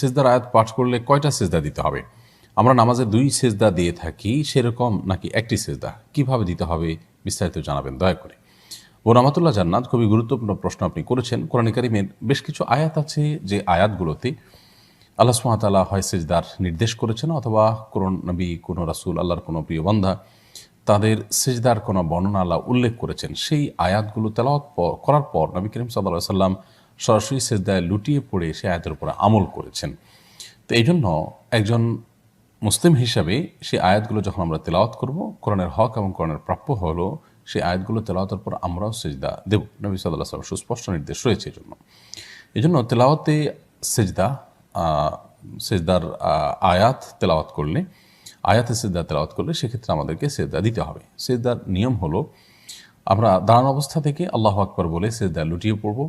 সেজদার আয়াত পাঠ করলে কয়টা সেজদা দিতে হবে? আমরা নামাজে দুই সেজদা দিয়ে থাকি, সেরকম নাকি একটি সেজদা? কীভাবে দিতে হবে? বিস্তারিত জানাবেন, দয়া করে। ও রহমতুল্লাহ জান্নাত, খুবই গুরুত্বপূর্ণ প্রশ্ন আপনি করেছেন। কোরআন কারিমের বেশ কিছু আয়াত আছে যে আয়াতগুলোতে আল্লাহ সুমাতাল্লাহ হয় সেজদার নির্দেশ করেছেন, অথবা কোন নবী, কোনো রাসুল, আল্লাহর কোনো প্রিয় বন্ধা তাদের সেজদার কোনো বর্ণনা আল্লাহ উল্লেখ করেছেন। সেই আয়াতগুলো তেলাওয়াত করার পর নবী করিম সাল্লাহ সাল্লাম সরাসরি সেজদায় লুটিয়ে পড়ে সে আয়াতের উপরে আমল করেছেন। তো এই জন্য একজন মুসলিম হিসাবে সেই আয়াতগুলো যখন আমরা তেলাওয়াত করব, কোরআনের হক এবং কোরআনের প্রাপ্য হলো সেই আয়াতগুলো তেলাওয়াতের পর আমরাও সেজদা দেব। নবী সাল্লাহ সাল্লাম সুস্পষ্ট নির্দেশ রয়েছে এই জন্য এই জন্য তেলাওয়াতে সেজদা সেজদার আয়াত তেলাওয়াত করলে, আয়াতে সেজদা তেলাওয়াত করলে সেক্ষেত্রে আমাদেরকে সেজদা দিতে হবে। সেজদার নিয়ম হলো, আমরা দাঁড়ানো অবস্থা থেকে আল্লাহ আকবর বলে সেজদা লুটিয়ে পড়ব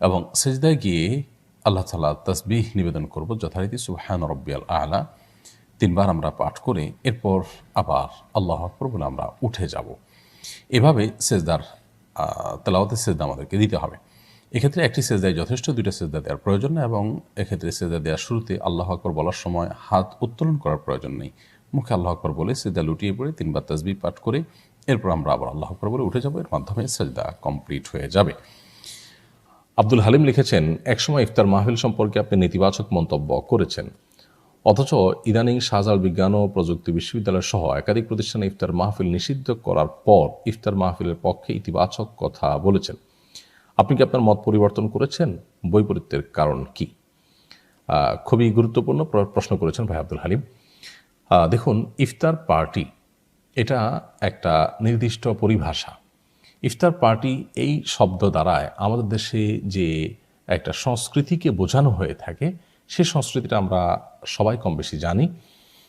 এবং সেজদায় গিয়ে আল্লাহ তালা তসবিহ নিবেদন করব যথারীতি সুবহান রব্বিয়াল আলা। তিনবার আমরা পাঠ করে এরপর আবার আল্লাহ আকবর বলে আমরা উঠে যাব। এভাবে সেজদার আহ, তেলাওয়াতের সেজদা আমাদেরকে দিতে হবে। এক্ষেত্রে একটি সেজদায় যথেষ্ট দুইটা সেজদা দেওয়ার প্রয়োজন নেই এবং এক্ষেত্রে সেজদা দেওয়ার শুরুতে আল্লাহ আকবর বলার সময় হাত উত্তোলন করার প্রয়োজন নেই। মুখে আল্লাহ আকবর বলে সেজদা লুটিয়ে পড়ে তিনবার তসবি পাঠ করে এরপর আমরা আবার আল্লাহ আকবর বলে উঠে যাব। এর মাধ্যমে সেজদা কমপ্লিট হয়ে যাবে। আব্দুল হালিম লিখেছেন, একসময় ইফতার মাহফিল সম্পর্কে আপনি নেতিবাচক মন্তব্য করেছেন। অথচ ইদানিং শাহজাল বিজ্ঞান ও প্রযুক্তি বিশ্ববিদ্যালয় সহ একাধিক প্রতিষ্ঠানে ইফতার মাহফিল নিষিদ্ধ করার পর ইফতার মাহফিলের পক্ষে ইতিবাচক কথা বলেছেন। আপনি কি আপনার মত পরিবর্তন করেছেন? বৈপরীত্যের কারণ কি? খুবই গুরুত্বপূর্ণ প্রশ্ন করেছেন ভাই আব্দুল হালিম। দেখুন, ইফতার পার্টি, এটা একটা নির্দিষ্ট পরিভাষা। ইফতার পার্টি এই শব্দ দ্বারায় আমাদের দেশে যে একটা সংস্কৃতিকে বোঝানো হয়ে থাকে, সে সংস্কৃতিটা আমরা সবাই কম বেশি জানি।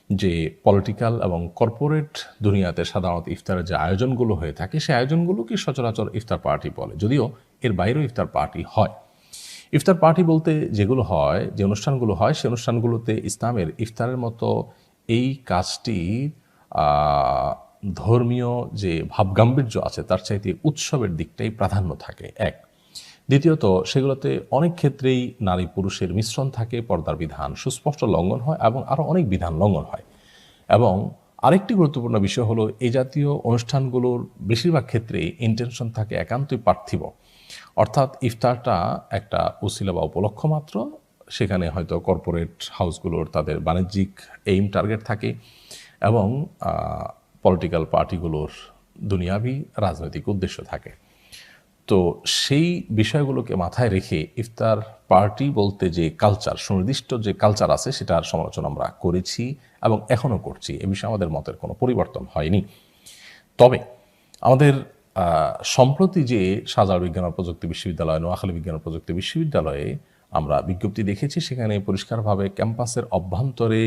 যে পলিটিক্যাল এবং কর্পোরেট দুনিয়াতে সাধারণত ইফতারের যে আয়োজনগুলো হয়ে থাকে সেই আয়োজনগুলোকে সচরাচর ইফতার পার্টি বলে, যদিও এর বাইরেও ইফতার পার্টি হয়। ইফতার পার্টি বলতে যেগুলো হয়, যে অনুষ্ঠানগুলো হয় সেই অনুষ্ঠানগুলোতে ইসলামের ইফতারের মতো এই কাজটি ধর্মীয় যে ভাবগাম্ভীর্য আছে, তার চাইতে উৎসবের দিকটাই প্রাধান্য থাকে, এক। দ্বিতীয়ত, সেগুলোতে অনেক ক্ষেত্রেই নারী পুরুষের মিশ্রণ থাকে, পর্দার বিধান সুস্পষ্ট লঙ্ঘন হয় এবং আরও অনেক বিধান লঙ্ঘন হয়। এবং আরেকটি গুরুত্বপূর্ণ বিষয় হলো, এই জাতীয় অনুষ্ঠানগুলোর বেশিরভাগ ক্ষেত্রে ইন্টেনশন থাকে একান্তই পার্থিব। অর্থাৎ ইফতারটা একটা উসিলা বা উপলক্ষ মাত্র, সেখানে হয়তো কর্পোরেট হাউসগুলোর তাদের বাণিজ্যিক এইম টার্গেট থাকে এবং পলিটিক্যাল পার্টিগুলোর দুনিয়াবি রাজনৈতিক উদ্দেশ্য থাকে। তো সেই বিষয়গুলোকে মাথায় রেখে ইফতার পার্টি বলতে যে কালচার সুনির্দিষ্ট যে কালচার আছে সেটার সমালোচনা আমরা করেছি এবং এখনও করছি। এ বিষয়ে আমাদের মতের কোনো পরিবর্তন হয়নি। তবে আমাদের সম্প্রতি যে সাজার বিজ্ঞান ও প্রযুক্তি বিশ্ববিদ্যালয়, নোয়াখালী বিজ্ঞান ও প্রযুক্তি বিশ্ববিদ্যালয়ে আমরা বিজ্ঞপ্তি দেখেছি। সেখানে পরিষ্কারভাবে ক্যাম্পাসের অভ্যন্তরে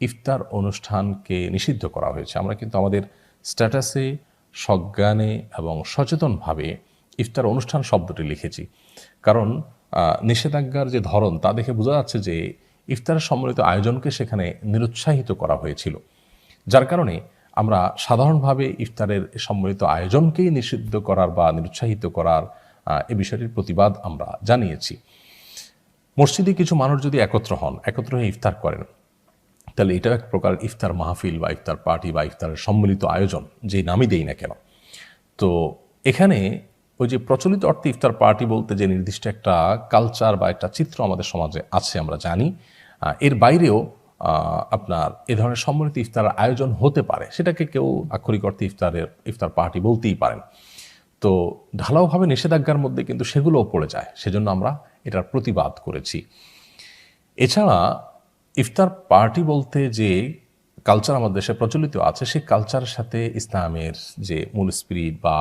ইফতার অনুষ্ঠানকে নিষিদ্ধ করা হয়েছে। আমরা কিন্তু আমাদের স্ট্যাটাসে, সজ্ঞানে এবং সচেতনভাবে ইফতার অনুষ্ঠান শব্দটি লিখেছি। কারণ নিষেধাজ্ঞার যে ধরন, তা দেখে বোঝা যাচ্ছে যে ইফতারের সম্মিলিত আয়োজনকে সেখানে নিরুৎসাহিত করা হয়েছিল। যার কারণে আমরা সাধারণভাবে ইফতারের সম্মিলিত আয়োজনকেই নিষিদ্ধ করার বা নিরুৎসাহিত করার এ বিষয়টির প্রতিবাদ আমরা জানিয়েছি। মসজিদে কিছু মানুষ যদি একত্র হন, একত্র হয়ে ইফতার করেন তাহলে এটাও এক প্রকার ইফতার মাহফিল বা ইফতার পার্টি বা ইফতারের সম্মিলিত আয়োজন যে নামই দেই না কেন। তো এখানে ওই যে প্রচলিত অর্থে ইফতার পার্টি বলতে যে নির্দিষ্ট একটা কালচার বা একটা চিত্র আমাদের সমাজে আছে, আমরা জানি এর বাইরেও আপনার এ ধরনের সম্মিলিত ইফতার আয়োজন হতে পারে। সেটাকে কেউ আক্ষরিক অর্থে ইফতারের, ইফতার পার্টি বলতেই পারেন। তো ঢালাওভাবে নিষেধাজ্ঞার মধ্যে কিন্তু সেগুলোও পড়ে যায়। সেজন্য আমরা এটার প্রতিবাদ করেছি। এছাড়া ইফতার পার্টি বলতে যে কালচার আমাদের দেশে প্রচলিত আছে, সেই কালচারের সাথে ইসলামের যে মূল স্পিরিট বা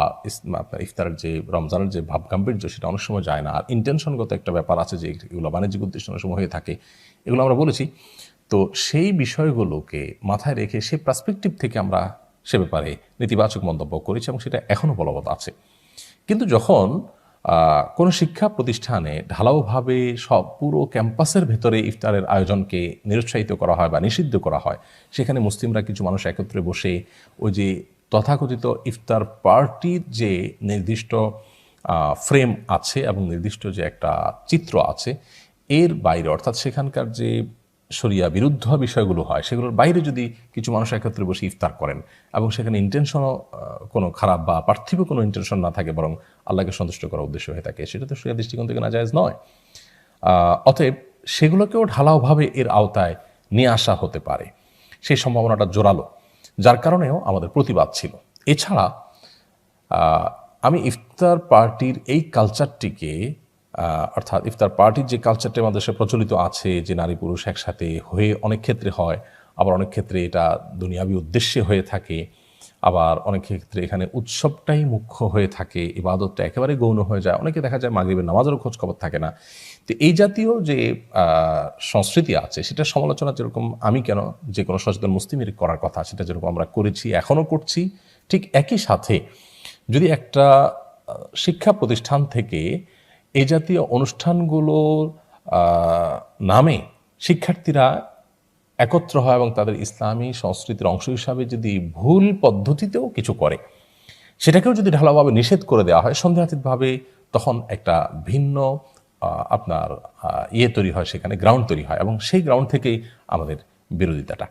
ইফতারের যে রমজানের যে ভাব গাম্ভীর্য সেটা অনেক সময় যায় না। আর ইন্টেনশনগত একটা ব্যাপার আছে যে এগুলো বাণিজ্যিক উদ্দেশ্য অনেক সময় হয়ে থাকে। এগুলো আমরা বলেছি। তো সেই বিষয়গুলোকে মাথায় রেখে সেই পার্সপেক্টিভ থেকে আমরা সে ব্যাপারে নেতিবাচক মন্তব্য করেছি এবং সেটা এখনও বলবৎ আছে। কিন্তু যখন কোনো শিক্ষা প্রতিষ্ঠানে ঢালাওভাবে সব পুরো ক্যাম্পাসের ভেতরে ইফতারের আয়োজনকে নিরুৎসাহিত করা হয় বা নিষিদ্ধ করা হয়। সেখানে মুসলিমরা কিছু মানুষ একত্রে বসে ওই যে তথাকথিত ইফতার পার্টির যে নির্দিষ্ট ফ্রেম আছে এবং নির্দিষ্ট যে একটা চিত্র আছে, এর বাইরে, অর্থাৎ সেখানকার যে শরিয়া বিরুদ্ধ বিষয়গুলো হয়, সেগুলোর বাইরে যদি কিছু মানুষ একত্রে বসে ইফতার করেন এবং সেখানে ইন্টেনশনও কোনো খারাপ বা পার্থিব কোনো ইন্টেনশন না থাকে, বরং আল্লাহকে সন্তুষ্ট করার উদ্দেশ্য হয়ে থাকে, সেটা তো শরিয়া দৃষ্টিকোণ থেকে না জায়েজ নয় অতএব সেগুলোকেও ঢালাওভাবে এর আওতায় নিয়ে আসা হতে পারে। সেই সম্ভাবনাটা জোরালো, যার কারণেও আমাদের প্রতিবাদ ছিল। এছাড়া আমি ইফতার পার্টির এই কালচারটিকে অর্থাৎ ইফতার পার্টির যে কালচারটা আমাদের দেশে প্রচলিত আছে, যে নারী পুরুষ একসাথে হয়ে অনেক ক্ষেত্রে হয়, আবার অনেক ক্ষেত্রে এটা দুনিয়াবি উদ্দেশ্যে হয়ে থাকে, আবার অনেক ক্ষেত্রে এখানে উৎসবটাই মুখ্য হয়ে থাকে, ইবাদতটা একেবারে গৌণ হয়ে যায়, অনেকে দেখা যায় মাগরিবের নামাজেরও খোঁজ খবর থাকে না। তো এই জাতীয় যে সংস্কৃতি আছে, সেটা সমালোচনা যেরকম আমি কেন, যে কোনো সচেতন মুসলিমের করার কথা, সেটা যেরকম আমরা করেছি, এখনও করছি, ঠিক একই সাথে যদি একটা শিক্ষা প্রতিষ্ঠান থেকে এই জাতীয় অনুষ্ঠানগুলোর নামে শিক্ষার্থীরা একত্র হয় এবং তাদের ইসলামী সংস্কৃতির অংশ হিসাবে যদি ভুল পদ্ধতিতেও কিছু করে, সেটাকেও যদি ঢালাভাবে নিষেধ করে দেওয়া হয়, সন্দেহাতীতভাবে তখন একটা ভিন্ন আপনার ইয়ে তৈরি হয়, সেখানে গ্রাউন্ড তৈরি হয় এবং সেই গ্রাউন্ড থেকেই আমাদের বিরোধিতাটা।